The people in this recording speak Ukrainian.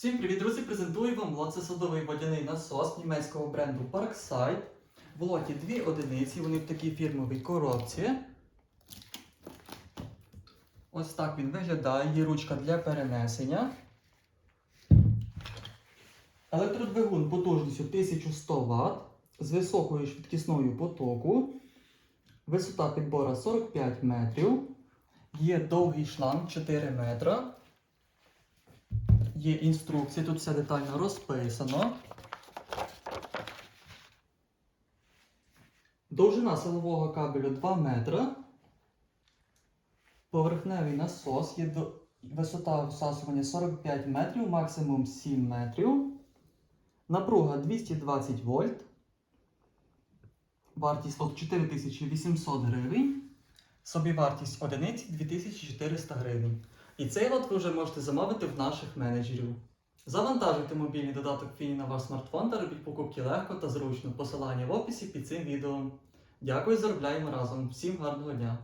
Всім привіт, друзі! Презентую вам лот. Це садовий водяний насос німецького бренду Parkside. В лоті дві одиниці, вони в такій фірмовій коробці. Ось так він виглядає. Є ручка для перенесення. Електродвигун потужністю 1100 Вт з високою швидкісною потоку. Висота підбора 45 метрів. Є довгий шланг 4 метра. Є інструкції, тут все детально розписано. Довжина силового кабелю 2 метра. Поверхневий насос є до... висота всасування 45 метрів, максимум 7 метрів. Напруга 220 вольт. Вартість лот 4800 гривень. Собівартість одиниці 2400 гривень. І цей лот ви вже можете замовити в наших менеджерів. Завантажуйте мобільний додаток Фіні на ваш смартфон та робіть покупки легко та зручно. Посилання в описі під цим відео. Дякую, заробляємо разом. Всім гарного дня!